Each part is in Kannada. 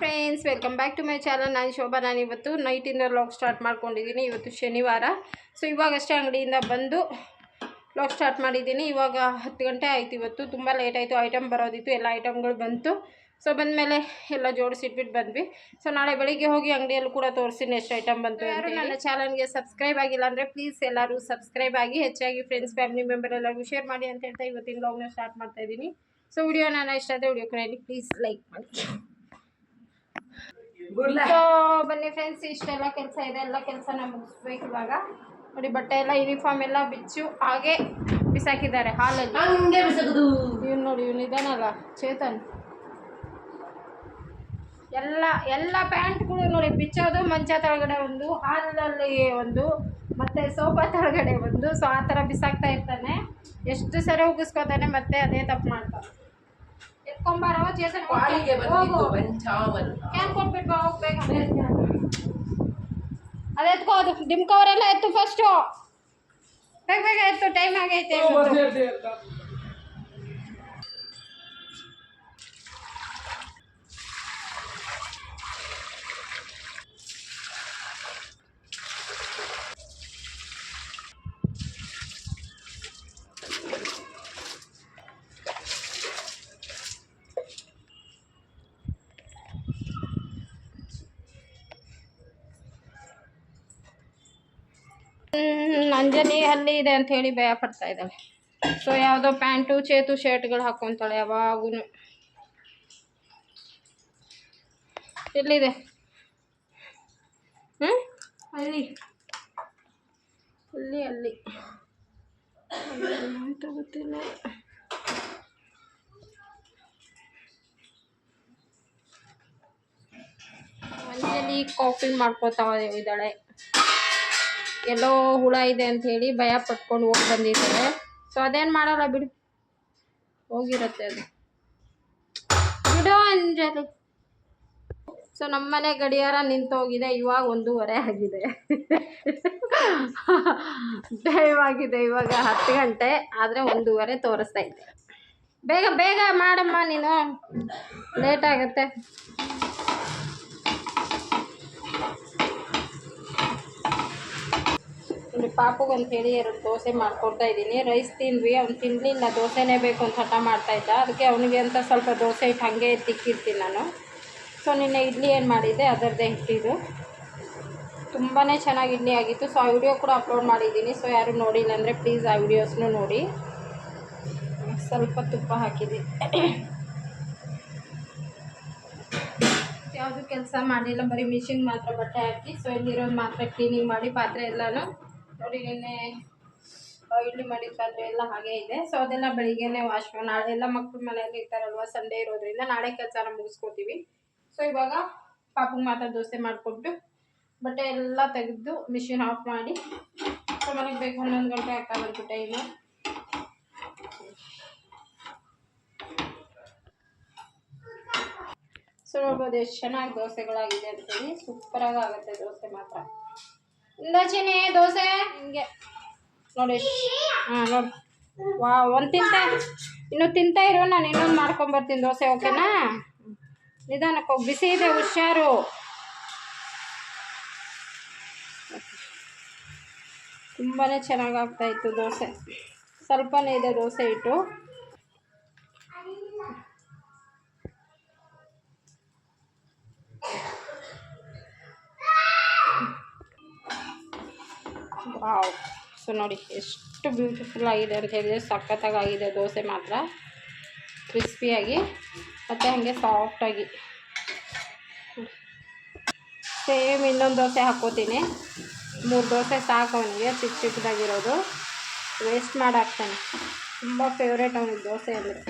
Friends welcome back to my channel ನಾನು ಶೋಭಾ, ನಾನು ಇವತ್ತು ನೈಟಿಂದ ಲಾಗ್ ಸ್ಟಾರ್ಟ್ ಮಾಡ್ಕೊಂಡಿದ್ದೀನಿ ಇವತ್ತು ಶನಿವಾರ. ಸೊ ಇವಾಗಷ್ಟೇ ಅಂಗಡಿಯಿಂದ ಬಂದು ವ್ಲಾಗ್ ಸ್ಟಾರ್ಟ್ ಮಾಡಿದ್ದೀನಿ. ಇವಾಗ ಹತ್ತು ಗಂಟೆ ಆಯಿತು ಇವತ್ತು. ತುಂಬ ಲೇಟ್ ಆಯಿತು. ಐಟಮ್ ಬರೋದಿತ್ತು. ಎಲ್ಲ ಐಟಮ್ಗಳು ಬಂತು. ಸೊ ಬಂದಮೇಲೆ ಎಲ್ಲ ಜೋಡಿಸಿಟ್ಬಿಟ್ಟು ಬಂದ್ವಿ. ಸೊ ನಾಳೆ ಬೆಳಿಗ್ಗೆ ಹೋಗಿ ಅಂಗಡಿಯಲ್ಲೂ ಕೂಡ ತೋರಿಸ್ತೀನಿ ಎಷ್ಟು ಐಟಮ್ ಬಂತು ಯಾರು ನನ್ನ ಚಾನಲ್ಗೆ ಸಬ್ಸ್ಕ್ರೈಬ್ ಆಗಿಲ್ಲ ಅಂದರೆ ಪ್ಲೀಸ್ ಎಲ್ಲರೂ ಸಬ್ಸ್ಕ್ರೈಬ್ ಆಗಿ ಹೆಚ್ಚಾಗಿ ಫ್ರೆಂಡ್ಸ್ ಫ್ಯಾಮಿಲಿ ಮೆಂಬರ್ ಎಲ್ಲರಿಗೂ ಶೇರ್ ಮಾಡಿ ಅಂತ ಹೇಳ್ತಾ ಇವತ್ತಿನ ಬ್ಲಾಗ್ನ ಸ್ಟಾರ್ಟ್ ಮಾಡ್ತಾ ಇದ್ದೀನಿ. ಸೊ ವಿಡಿಯೋ ನಾನು ಇಷ್ಟ ಆದರೆ ವಿಡಿಯೋ ಕೊನೆಯಲ್ಲಿ ಪ್ಲೀಸ್ ಲೈಕ್ ಮಾಡಿ. ಸೊ ಬನ್ನಿ ಫ್ರೆಂಡ್ಸ್ ಇಷ್ಟೆಲ್ಲ ಕೆಲಸ ಇದೆ. ಎಲ್ಲ ನಾನು ಮುಗಿಸ್ಬೇಕು ಇವಾಗ. ನೋಡಿ ಬಟ್ಟೆ ಎಲ್ಲ ಯೂನಿಫಾರ್ಮ್ ಎಲ್ಲ ಬಿಚ್ಚು ಹಾಗೆ ಬಿಸಾಕಿದ್ದಾರೆ ಹಾಲಲ್ಲಿ. ಇವ್ನು ನೋಡಿ ಇವ್ನು ಇದಾನಲ್ಲ ಚೇತನ್. ಎಲ್ಲ ಎಲ್ಲ ಪ್ಯಾಂಟ್ಗಳು ನೋಡಿ ಬಿಚ್ಚೋದು ಮಂಚ ಕೆಳಗಡೆ ಒಂದು ಹಾಲಲ್ಲಿ ಒಂದು ಮತ್ತೆ ಸೋಫಾ ತೊಳಗಡೆ ಒಂದು. ಸೊ ಆ ಥರ ಬಿಸಾಕ್ತಾ ಇರ್ತಾನೆ. ಎಷ್ಟು ಸರಿ ಉಗಿಸ್ಕೊತಾನೆ ಮತ್ತೆ ಅದೇ ತಪ್ಪು ಮಾಡ್ತಾನೆ ಎತ್ಕೊಂಬಾರವ ಚೇತನ್ ಹೋಗ್ಬೇಕು ಅದು ಎತ್ಕೋ ಅದು ಡಿಮ್ ಕವರ್ ಎಲ್ಲ ಎತ್ತು ಫಸ್ಟು ಬೇಗ ಬೇಗ ಎತ್ತು. ಟೈಮ್ ಆಗೈತೆ ಹ್ಮ್, ಅಂಜಲಿ ಅಲ್ಲಿ ಇದೆ ಅಂತ ಹೇಳಿ ಭಯ ಪಡ್ತಾ ಇದ್ದಾಳೆ. ಸೊ ಯಾವುದೋ ಪ್ಯಾಂಟು ಚೇತು ಶರ್ಟ್ಗಳು ಹಾಕೊಂತಾಳೆ ಯಾವಾಗೂ ಎಲ್ಲಿದೆ? ಹ್ಞೂ ಅಲ್ಲಿ. ಅಲ್ಲಿ ಅಲ್ಲಿ. ಅಂತ ಗೊತ್ತಿಲ್ಲ. ಅಂಜಲಿ ಕಾಫಿ ಮಾಡ್ಕೋತಾ ಇದ್ದಾಳೆ. ಎಲ್ಲೋ ಹುಳ ಇದೆ ಅಂತ ಹೇಳಿ ಭಯ ಪಟ್ಕೊಂಡು ಹೋಗಿ ಬಂದಿದ್ದಾರೆ. ಸೊ ಅದೇನು ಮಾಡಲ್ಲ ಬಿಡು. ಹೋಗಿರತ್ತೆ ಅದು. ಬಿಡು ಅಂಜಲಿ. ಸೊ ನಮ್ಮನೆ ಗಡಿಯಾರ ನಿಂತೋಗಿದೆ ಇವಾಗ ಒಂದೂವರೆ ಆಗಿದೆ. ಟೈಮ್ ಆಗಿದೆ ಇವಾಗ ಹತ್ತು ಗಂಟೆ. ಆದರೆ ಒಂದೂವರೆ ತೋರಿಸ್ತಾ ಇದ್ದೆ. ಬೇಗ ಬೇಗ ಮಾಡಮ್ಮ ನೀನು. ಲೇಟ್ ಆಗುತ್ತೆ. ಪಾಪುಗೆ ಅಂತ ಹೇಳಿ ಎರಡು ದೋಸೆ ಮಾಡ್ಕೊಡ್ತಾ ಇದ್ದೀನಿ. ರೈಸ್ ತಿಂದ್ವಿ, ಅವ್ನು ತಿನ್ನಲಿಲ್ಲ ದೋಸೆನೇ ಬೇಕು ಅಂತ ಹಠ ಮಾಡ್ತಾ ಇದ್ದ. ಅದಕ್ಕೆ ಅವನಿಗೆ ಅಂತ ಸ್ವಲ್ಪ ದೋಸೆ ಇಟ್ಟು ಹಾಗೆ ತಿಕ್ಕಿರ್ತೀನಿ ನಾನು. ಸೊ, ನಿನ್ನೆ ಇಡ್ಲಿ ಏನು ಮಾಡಿದ್ದೆ ಅದರದ್ದೇ ಹಿಟ್ಟಿದು ತುಂಬಾ ಚೆನ್ನಾಗಿ ಇಡ್ಲಿ ಆಗಿತ್ತು. ಸೊ, ಆ ವಿಡಿಯೋ ಕೂಡ ಅಪ್ಲೋಡ್ ಮಾಡಿದ್ದೀನಿ. ಸೊ, ಯಾರು ನೋಡಿಲ್ಲ ಅಂದರೆ ಪ್ಲೀಸ್ ಆ ವಿಡಿಯೋಸ್ನು ನೋಡಿ. ಸ್ವಲ್ಪ ತುಪ್ಪ ಹಾಕಿದ್ದೀನಿ ಯಾವುದು ಕೆಲಸ ಮಾಡಲಿಲ್ಲ, ಬರೀ ಮಿಷಿನ್ ಮಾತ್ರ ಬಟ್ಟೆ ಹಾಕಿ, ಸೊ, ಇಲ್ಲಿರೋದು ಮಾತ್ರ ಕ್ಲೀನಿಂಗ್ ಮಾಡಿ, ಪಾತ್ರೆ ಎಲ್ಲನೂ ನೋಡಿ ನಿನ್ನೆ ಇಡ್ಲಿ ಮಾಡಿದ ಪಾತ್ರೆ ಎಲ್ಲ ಹಾಗೆ ಇದೆ. ಸೊ ಅದೆಲ್ಲ ಬೆಳಿಗ್ಗೆನೆ ವಾಶ್ ನಾಳೆ ಎಲ್ಲ ಮಕ್ಕಳು ಮನೆಯಲ್ಲಿ ಇರ್ತಾರಲ್ವ ಸಂಡೇ ಇರೋದ್ರಿಂದ ನಾಳೆ ಕೆಲಸನ ಮುಗಿಸ್ಕೋತೀವಿ. ಸೊ ಇವಾಗ ಪಾಪಗೆ ಮಾತ್ರ ದೋಸೆ ಮಾಡಿಕೊಟ್ಟು ಬಟ್ಟೆ ಎಲ್ಲ ತೆಗೆದು ಮಿಷಿನ್ ಆಫ್ ಮಾಡಿ ಸೊ ಮನೆಗೆ ಬೇಕು ಹನ್ನೊಂದು ಗಂಟೆ ಬಂತು ಟೈಮು ಸೊ ನೋಡ್ಬೋದು ಎಷ್ಟು ಚೆನ್ನಾಗಿ ದೋಸೆಗಳಾಗಿದೆ ಅಂತೇಳಿ. ಸೂಪರಾಗಿ ಆಗುತ್ತೆ ದೋಸೆ ಮಾತ್ರ. ಇಂದಾಚಿನಿ, ದೋಸೆ, ಹಿಂಗೆ. ನೋಡಿ. ಹಾಂ, ನೋಡಿ. ವಾ ಒಂದು ತಿಂತ. ಇನ್ನು ತಿಂತಾ ಇರೋ, ನಾನು ಇನ್ನೊಂದು ಮಾಡ್ಕೊಂಬರ್ತೀನಿ ದೋಸೆ, ಓಕೆನಾ? ನಿಧಾನಕ್ಕೆ ಹೋಗಿ. ಬಿಸಿ ಇದೆ, ಹುಷಾರು. ತುಂಬಾ ಚೆನ್ನಾಗಾಗ್ತಾಯಿತ್ತು ದೋಸೆ. ಸ್ವಲ್ಪನೇ ಇದೆ ದೋಸೆ ಹಿಟ್ಟು. ಸೊ ನೋಡಿ, ಎಷ್ಟು ಬ್ಯೂಟಿಫುಲ್ ಆಗಿದೆ ಅಂತ ಹೇಳಿದರೆ ಸಖತ್ತಾಗಿ ಆಗಿದೆ ದೋಸೆ ಮಾತ್ರ. ಕ್ರಿಸ್ಪಿಯಾಗಿ ಮತ್ತು ಹಾಗೆ ಸಾಫ್ಟಾಗಿ ಸೇಮ್ ಇನ್ನೊಂದು ದೋಸೆ ಹಾಕ್ಕೋತೀನಿ ಮೂರು ದೋಸೆ ಸಾಕು ಅವನಿಗೆ ಚಿಕ್ಕ ಚಿಕ್ಕದಾಗಿರೋದು. ವೇಸ್ಟ್ ಮಾಡಿ ಹಾಕ್ತಾನೆ ತುಂಬ ಫೇವ್ರೇಟ್ ಅವನಿಗೆ ದೋಸೆ ಅಂದರೆ.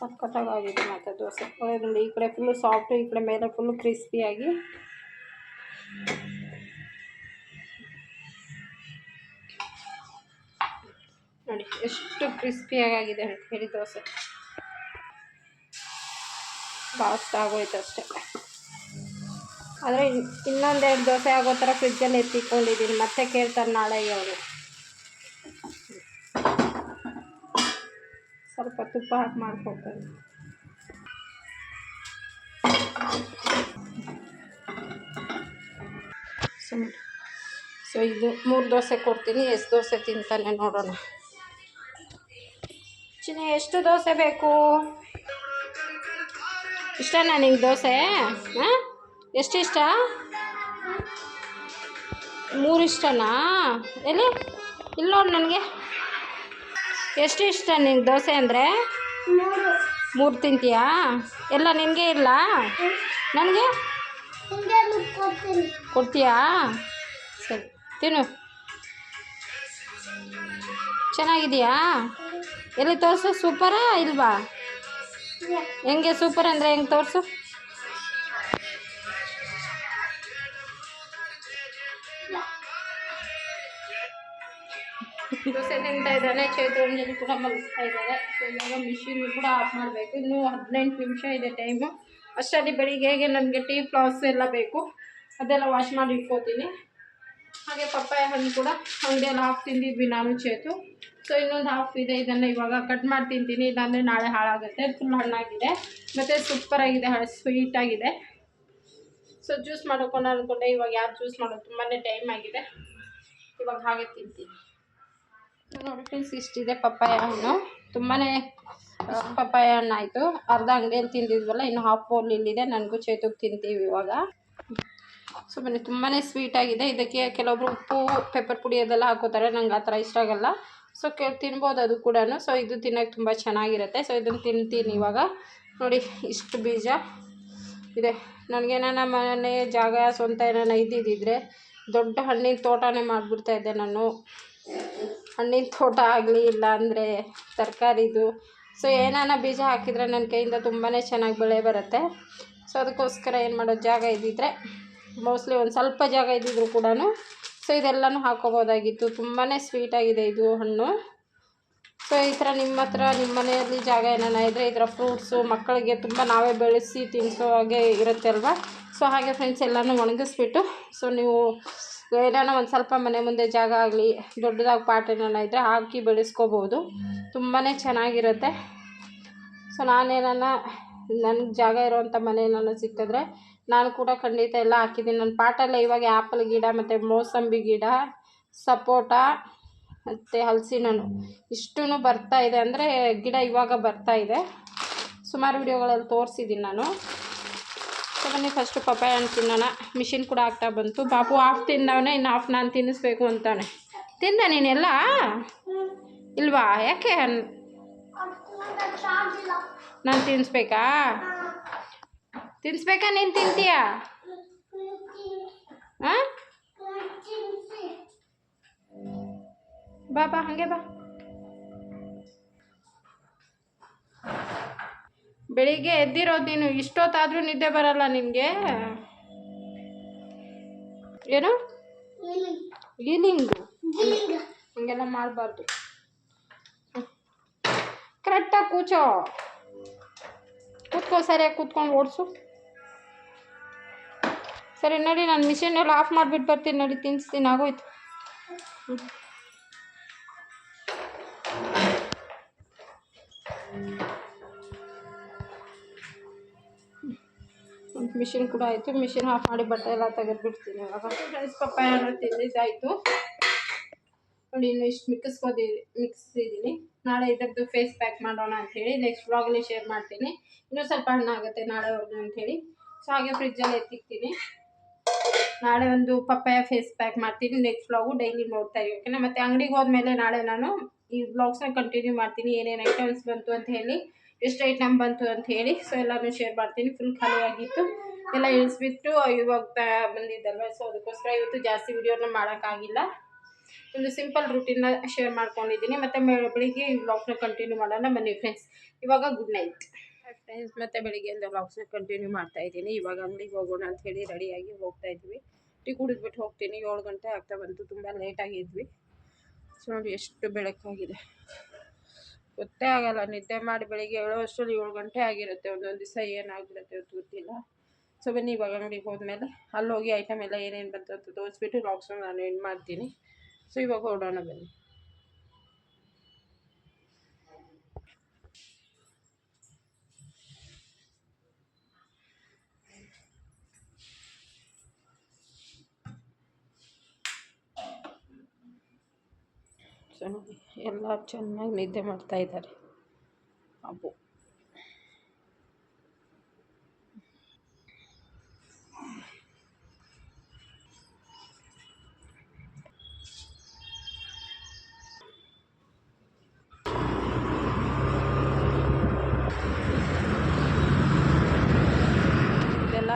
ಸಖತ್ತಾಗಿದೆ ಮತ್ತು ದೋಸೆ. ಈ ಕಡೆ ಫುಲ್ಲು ಸಾಫ್ಟು ಈ ಕಡೆ ಮೇಲೆ ಫುಲ್ಲು ಕ್ರಿಸ್ಪಿಯಾಗಿ ನೋಡಿ, ಎಷ್ಟು ಕ್ರಿಸ್ಪಿಯಾಗಿದೆ ಅಂತ ಹೇಳಿ ದೋಸೆ. ಬಾಸ್ಟ್ ಆಗೋಯ್ತು ಅಷ್ಟೇ. ಆದರೆ ಇನ್ನೊಂದೆರಡು ದೋಸೆ ಆಗೋ ಥರ ಫ್ರಿಜ್ಜಲ್ಲಿ ಎತ್ತಿಕೊಂಡಿದ್ದೀನಿ ಮತ್ತೆ ಕೇಳ್ತಾರೆ ನಾಳೆ ಅವರು ಸ್ವಲ್ಪ ತುಪ್ಪ ಹಾಕಿ ಮಾಡ್ಕೊಡ್ತಾರೆ ಸುಮ್ಮನೆ ಸೊ ಇದು ಮೂರು ದೋಸೆ ಕೊಡ್ತೀನಿ ಎಷ್ಟು ದೋಸೆ ತಿಂತಾನೆ ನೋಡೋಣ ಚಿನ್ನ ಎಷ್ಟು ದೋಸೆ ಬೇಕು ಇಷ್ಟನಾ ನಿಂಗೆ ದೋಸೆ ಹಾಂ ಎಷ್ಟು ಇಷ್ಟ ಮೂರು ಇಷ್ಟನಾ ಎಲ್ಲಿ ಇಲ್ಲ ನೋಡಿ ನನಗೆ ಎಷ್ಟು ಇಷ್ಟ ನಿಂಗೆ ದೋಸೆ ಅಂದರೆ ಮೂರು ತಿಂತೀಯಾ ಎಲ್ಲ ನಿನಗೆ ಇಲ್ಲ ನನಗೆ ಕೊಡ್ತೀಯಾ? ಸರಿ, ತಿನ್ನು. ಚೆನ್ನಾಗಿದೆಯಾ? ಎಲ್ಲಿ ತೋರಿಸು? ಸೂಪರಾ ಇಲ್ವಾ? ಹೆಂಗೆ ಸೂಪರ್ ಅಂದರೆ ಹೆಂಗೆ ತೋರಿಸು? ದೋಸೆ ತಿಂತಾ ಇದ್ದಾನೆ ಚೈತ್ರಂಜಲಿ ಕೂಡ ಮಲಗಿಸ್ತಾ ಇದ್ದಾರೆ ಸೊ ಇವಾಗ ಮಿಷಿನ್ ಕೂಡ ಆಫ್ ಮಾಡಬೇಕು. ಇನ್ನೂ ಹದಿನೆಂಟು ನಿಮಿಷ ಇದೆ ಟೈಮು ಅಷ್ಟರಲ್ಲಿ ಹೇಗೆ ನನಗೆ ಟೀ ಫ್ಲಾಸ್ ಎಲ್ಲ ಬೇಕು. ಅದೆಲ್ಲ ವಾಶ್ ಮಾಡಿ ಇಟ್ಕೋತೀನಿ. ಹಾಗೆ ಪಪ್ಪಾಯ ಹಣ್ಣು ಕೂಡ ಅಂಗಡಿಯಲ್ಲಿ ಹಾಫ್ ತಿಂದಿದ್ವಿ ನಾನು, ಚೇತು. ಸೊ ಇನ್ನೊಂದು ಹಾಫ್ ಇದೆ. ಇದನ್ನು ಇವಾಗ ಕಟ್ ಮಾಡಿ ತಿಂತೀನಿ. ಇಲ್ಲಾಂದರೆ ನಾಳೆ ಹಾಳಾಗುತ್ತೆ. ಫುಲ್ ಹಣ್ಣಾಗಿದೆ. ಮತ್ತು ಸೂಪರಾಗಿದೆ ಸ್ವೀಟಾಗಿದೆ ಸೊ ಜ್ಯೂಸ್ ಮಾಡೋಕೊಂಡು ಅಂದ್ಕೊಂಡೆ ಇವಾಗ ಯಾರು ಜ್ಯೂಸ್ ಮಾಡೋದು? ತುಂಬಾ ಟೈಮ್ ಆಗಿದೆ. ಇವಾಗ ಹಾಗೆ ತಿಂತೀನಿ. ನೋಡಿ ಫ್ರೆಂಡ್ಸ್ ಇಷ್ಟಿದೆ ಪಪ್ಪಾಯ ಹಣ್ಣು. ತುಂಬಾ ಪಪ್ಪಾಯ ಹಣ್ಣು ಆಯಿತು ಅರ್ಧ ಅಂಗಡಿಯಲ್ಲಿ ತಿಂದಿದ್ವಲ್ಲ, ಇನ್ನು ಹಾಫ್ ಬೌಲ್ ಇಲ್ಲಿದೆ. ನನಗೂ ಚೇತುಗೆ ತಿಂತೀವಿ ಇವಾಗ. ಸೊ ಬನ್ನಿ ತುಂಬಾ ಸ್ವೀಟಾಗಿದೆ ಇದಕ್ಕೆ ಕೆಲವೊಬ್ರು ಉಪ್ಪು ಪೆಪ್ಪರ್ ಪುಡಿ ಅದೆಲ್ಲ ಹಾಕೋತಾರೆ. ನಂಗೆ ಆ ಥರ ಇಷ್ಟ ಆಗಲ್ಲ. ಸೊ ಕೆ, ತಿನ್ಬೋದು ಅದು ಕೂಡ ಸೊ ಇದು ತಿನ್ನೋಕ್ಕೆ ತುಂಬ ಚೆನ್ನಾಗಿರುತ್ತೆ. ಸೊ ಇದನ್ನು ತಿಂತೀನಿ ಇವಾಗ. ನೋಡಿ, ಇಷ್ಟು ಬೀಜ ಇದೆ. ನನಗೆ ನನ್ನ ಮನೆ ಜಾಗ, ಸ್ವಂತ ಏನಾನ ಇದ್ದಿದ್ದಿದ್ರೆ ದೊಡ್ಡ ಹಣ್ಣಿನ ತೋಟನೇ ಮಾಡಿಬಿಡ್ತಾ ಇದ್ದೆ ನಾನು. ಹಣ್ಣಿನ ತೋಟ ಆಗಲಿ ಇಲ್ಲ ಅಂದರೆ ತರಕಾರಿದು. ಸೊ ಏನಾನ ಬೀಜ ಹಾಕಿದರೆ ನನ್ನ ಕೈಯಿಂದ ತುಂಬಾ ಚೆನ್ನಾಗಿ ಬೆಳೆ ಬರುತ್ತೆ. ಸೊ ಅದಕ್ಕೋಸ್ಕರ ಏನು ಮಾಡೋದು ಜಾಗ ಇದ್ದಿದ್ರೆ ಮೋಸ್ಟ್ಲಿ ಒಂದು ಸ್ವಲ್ಪ ಜಾಗ ಇದ್ದಿದ್ರು ಕೂಡ ಸೊ ಇದೆಲ್ಲನೂ ಹಾಕೋಬೋದಾಗಿತ್ತು. ತುಂಬಾ ಸ್ವೀಟಾಗಿದೆ ಇದು ಹಣ್ಣು. ಸೊ ಈ ಥರ ನಿಮ್ಮ ಹತ್ರ, ನಿಮ್ಮ ಮನೆಯಲ್ಲಿ ಜಾಗ ಏನಾನ ಇದ್ದರೆ ಈ ಥರ ಫ್ರೂಟ್ಸು ಮಕ್ಕಳಿಗೆ ತುಂಬ ನಾವೇ ಬೆಳೆಸಿ ತಿನ್ನಿಸೋ ಹಾಗೆ ಇರುತ್ತೆ ಅಲ್ವಾ? ಸೊ ಹಾಗೆ ಫ್ರೆಂಡ್ಸ್ ಎಲ್ಲನೂ ಒಣಗಿಸ್ಬಿಟ್ಟು ಸೊ ನೀವು ಏನಾನ ಒಂದು ಸ್ವಲ್ಪ ಮನೆ ಮುಂದೆ ಜಾಗ ಆಗಲಿ, ದೊಡ್ಡದಾಗಿ ಪಾಟ್ ಏನಾನ ಇದ್ದರೆ ಹಾಕಿ ಬೆಳೆಸ್ಕೋಬೋದು. ತುಂಬಾ ಚೆನ್ನಾಗಿರುತ್ತೆ. ಸೊ ನಾನೇನಾನ ನನಗೆ ಜಾಗ ಇರುವಂಥ ಮನೆ ನಾನು ಸಿಕ್ಕಿದ್ರೆ ನಾನು ಕೂಡ ಖಂಡಿತ ಎಲ್ಲ ಹಾಕಿದ್ದೀನಿ. ನನ್ನ ಪಾಟಲ್ಲ ಇವಾಗ ಆ್ಯಪಲ್ ಗಿಡ, ಮತ್ತು ಮೋಸಂಬಿ ಗಿಡ, ಸಪೋಟ, ಮತ್ತು ಹಲಸಿನ ಹಣ್ಣು ಇಷ್ಟೂ ಬರ್ತಾ ಇದೆ. ಅಂದರೆ ಗಿಡ ಇವಾಗ ಬರ್ತಾ ಇದೆ. ಸುಮಾರು ವಿಡಿಯೋಗಳಲ್ಲಿ ತೋರಿಸಿದ್ದೀನಿ ನಾನು. ಸೊ, ಬನ್ನಿ ಫಸ್ಟು ಪಪ್ಪಾಯ ಹಣ್ಣು ತಿನ್ನೋಣ. ಮಿಷಿನ್ ಕೂಡ ಆಗ್ತಾ ಬಂತು. ಬಾಪು ಹಾಫ್ ತಿಂದವನೇ, ಇನ್ನು ಹಾಫ್ ನಾನು ತಿನ್ನಿಸ್ಬೇಕು ಅಂತಾನೆ. ತಿಂದ ನೀನೆಲ್ಲ ಇಲ್ವಾ? ಯಾಕೆ ನಾನು ತಿನ್ನಿಸ್ಬೇಕಾ ತಿನ್ನಿಸ್ಬೇಕಾ ನೀನು ತಿಂತೀಯಾ? ಹಾಂ ಬಾ ಬಾ ಹಾಗೆ ಬಾ. ಬೆಳಿಗ್ಗೆ ಎದ್ದಿರೋದು ನೀನು ಇಷ್ಟೊತ್ತಾದರೂ ನಿದ್ದೆ ಬರಲ್ಲ ನಿನಗೆ? ಏನು? ಈವ್ನಿಂಗ್ ಹಂಗೆಲ್ಲ ಮಾಡಬಾರ್ದು. ಕರೆಕ್ಟಾಗಿ ಕೂಚೋ. ಕೂತ್ಕೋ ಸರಿಯಾಗಿ ಕೂತ್ಕೊಂಡು ಓಡಿಸು ಸರಿ ನಡಿ ನಾನು ಮಿಷಿನ್ ಎಲ್ಲ ಆಫ್ ಮಾಡಿಬಿಟ್ಟು ಬರ್ತೀನಿ ನಡಿ ತಿನ್ನಿಸ್ತೀನಿ ಆಗೋಯ್ತು ಹ್ಮ್. ಮಿಷಿನ್ ಕೂಡ ಆಯಿತು ಮಿಷಿನ್ ಆಫ್ ಮಾಡಿ ಬಟ್ಟೆ ಎಲ್ಲ ತೆಗೆದುಬಿಡ್ತೀನಿ ಇವಾಗ ಫ್ರೆಂಡ್ಸ್ ಪಪ್ಪಾಯ ಹಣ್ಣು ತಿಂದಿದ್ದಾಯಿತು ನೋಡಿ ಇನ್ನು ಇಷ್ಟು ಮಿಕ್ಕಿಸ್ಕೋದಿ ಮಿಕ್ಸಿದ್ದೀನಿ ನಾಳೆ ಇದರದ್ದು ಫೇಸ್ ಪ್ಯಾಕ್ ಮಾಡೋಣ ಅಂಥೇಳಿ ನೆಕ್ಸ್ಟ್ ವ್ಲಾಗಲ್ಲಿ ಶೇರ್ ಮಾಡ್ತೀನಿ. ಇನ್ನೂ ಸ್ವಲ್ಪ ಹಣ್ಣಾಗುತ್ತೆ ನಾಳೆವರೆಗೂ ಅಂಥೇಳಿ ಸೊ ಹಾಗೆ ಫ್ರಿಜ್ಜಲ್ಲಿ ಎತ್ತಿಕ್ತೀನಿ. ನಾಳೆ ಒಂದು ಪಪ್ಪಾಯ ಫೇಸ್ ಪ್ಯಾಕ್ ಮಾಡ್ತೀನಿ. ನೆಕ್ಸ್ಟ್ ವ್ಲಾಗು ಡೈಲಿ ನೋಡ್ತಾ ಇರಿ ಓಕೆನಾ ಮತ್ತು ಅಂಗಡಿಗೆ ಹೋದ್ಮೇಲೆ ನಾಳೆ ನಾನು ಈ ವ್ಲಾಗ್ಸ್ನ ಕಂಟಿನ್ಯೂ ಮಾಡ್ತೀನಿ. ಏನೇನು ಐಟಮ್ಸ್ ಬಂತು ಅಂತ ಹೇಳಿ, ಎಷ್ಟು ಐಟಮ್ ಬಂತು ಅಂತ ಹೇಳಿ ಸೊ ಎಲ್ಲನೂ ಶೇರ್ ಮಾಡ್ತೀನಿ. ಫುಲ್ ಖಾಲಿಯಾಗಿತ್ತು. ಎಲ್ಲ ಇಳಿಸ್ಬಿಟ್ಟು ಇವಾಗ ಬಂದಿದ್ದಲ್ವ? ಸೊ ಅದಕ್ಕೋಸ್ಕರ ಇವತ್ತು ಜಾಸ್ತಿ ವಿಡಿಯೋನ ಮಾಡೋಕ್ಕಾಗಿಲ್ಲ. ಒಂದು ಸಿಂಪಲ್ ರೂಟೀನ್ನ ಶೇರ್ ಮಾಡ್ಕೊಂಡಿದ್ದೀನಿ. ಮತ್ತು ಬೆಳಿಗ್ಗೆ ಈ ವ್ಲಾಗ್ಸ್ನ ಕಂಟಿನ್ಯೂ ಮಾಡೋಣ. ಬನ್ನಿ ಫ್ರೆಂಡ್ಸ್ ಇವಾಗ ಗುಡ್ ನೈಟ್ ಫ್ರೆಂಡ್ಸ್ ಮತ್ತು ಬೆಳಿಗ್ಗೆಯಿಂದ ವ್ಲಾಗ್ಸ್ನ ಕಂಟಿನ್ಯೂ ಮಾಡ್ತಾ ಇದ್ದೀನಿ. ಇವಾಗ ಅಂಗಡಿಗೆ ಹೋಗೋಣ ಅಂತ ಹೇಳಿ ರೆಡಿಯಾಗಿ ಹೋಗ್ತಾ ಇದ್ವಿ. ಟೀ ಕುಡಿದ್ಬಿಟ್ಟು ಹೋಗ್ತೀನಿ. ಏಳು ಗಂಟೆ ಆಗ್ತಾ ಬಂತು. ತುಂಬ ಲೇಟಾಗಿದ್ವಿ ಸೊ ನೋಡಿ ಎಷ್ಟು ಬೆಳಕಾಗಿದೆ. ಗೊತ್ತೇ ಆಗಲ್ಲ. ನಿದ್ದೆ ಮಾಡಿ ಬೆಳಿಗ್ಗೆ ಏಳು ಅಷ್ಟರಲ್ಲಿ ಏಳು ಗಂಟೆ ಆಗಿರುತ್ತೆ. ಒಂದೊಂದು ದಿವಸ ಏನಾಗಿರುತ್ತೆ ಅಂತ ಗೊತ್ತಿಲ್ಲ. ಸೊ ಬನ್ನಿ ಇವಾಗ ಅಂಗಡಿಗೆ ಹೋದ್ಮೇಲೆ. ಅಲ್ಲಿ ಹೋಗಿ ಐಟಮ್ ಎಲ್ಲ ಏನೇನು ಬಂತು ಅಂತ ತೋರಿಸ್ಬಿಟ್ಟು ಲಾಕ್ಸ್ನ ನಾನು ಎಂಡ್ ಮಾಡ್ತೀನಿ. ಸೊ ಇವಾಗ ಹೊರಡೋಣ ಬನ್ನಿ ಸೊ ನೋಡಿ ಎಲ್ಲ ಚೆನ್ನಾಗಿ ನಿದ್ದೆ ಮಾಡ್ತಾ ಇದ್ದಾರೆ ಅಬ್ಬು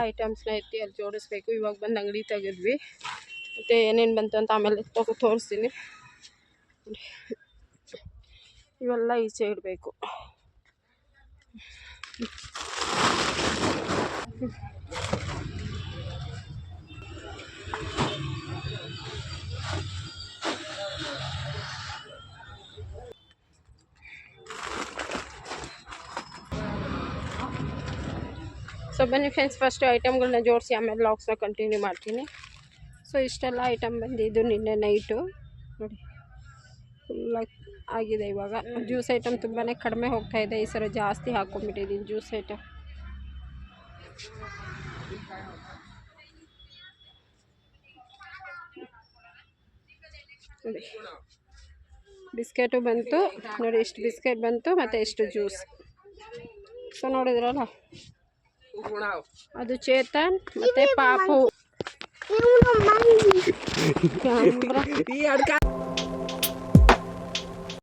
ಐಟಮ್ಸ್ನ ಎತ್ತಿ ಅಲ್ಲಿ ಜೋಡಿಸ್ಬೇಕು. ಇವಾಗ ಬಂದು ಅಂಗಡಿ ತೆಗೆದ್ವಿ. ಮತ್ತು ಏನೇನು ಬಂತು ಅಂತ ಆಮೇಲೆ ತಗೋ ತೋರಿಸ್ತೀನಿ. ಇವೆಲ್ಲ ಈಚೆ ಇಡಬೇಕು. ಸೊ ಬನ್ನಿ ಫ್ರೆಂಡ್ಸ್ ಫಸ್ಟ್ ಐಟಮ್ಗಳನ್ನ ಜೋಡಿಸಿ, ಆಮೇಲೆ ಲಾಕ್ಸ್ನ ಕಂಟಿನ್ಯೂ ಮಾಡ್ತೀನಿ. ಸೊ ಇಷ್ಟೆಲ್ಲ ಐಟಮ್ ಬಂದಿದ್ದು ನಿನ್ನೆ ನೈಟು ನೋಡಿ ಫುಲ್ಲಾಗಿ ಆಗಿದೆ ಇವಾಗ. ಜ್ಯೂಸ್ ಐಟಮ್ ತುಂಬಾ ಕಡಿಮೆ ಹೋಗ್ತಾ ಇದೆ. ಈ ಸಲ ಜಾಸ್ತಿ ಹಾಕ್ಕೊಂಬಿಟ್ಟಿದ್ದೀನಿ ಜ್ಯೂಸ್ ಐಟಮ್ ನೋಡಿ ಬಿಸ್ಕೆಟು ಬಂತು. ನೋಡಿ, ಎಷ್ಟು ಬಿಸ್ಕೆಟ್ ಬಂತು, ಮತ್ತು ಎಷ್ಟು ಜ್ಯೂಸ್ ಸೊ ನೋಡಿದ್ರಲ್ಲ? ಅದು ಚೇತನ್ ಮತ್ತು ಪಾಪು ಕ್ಯಾಮ್ರಾ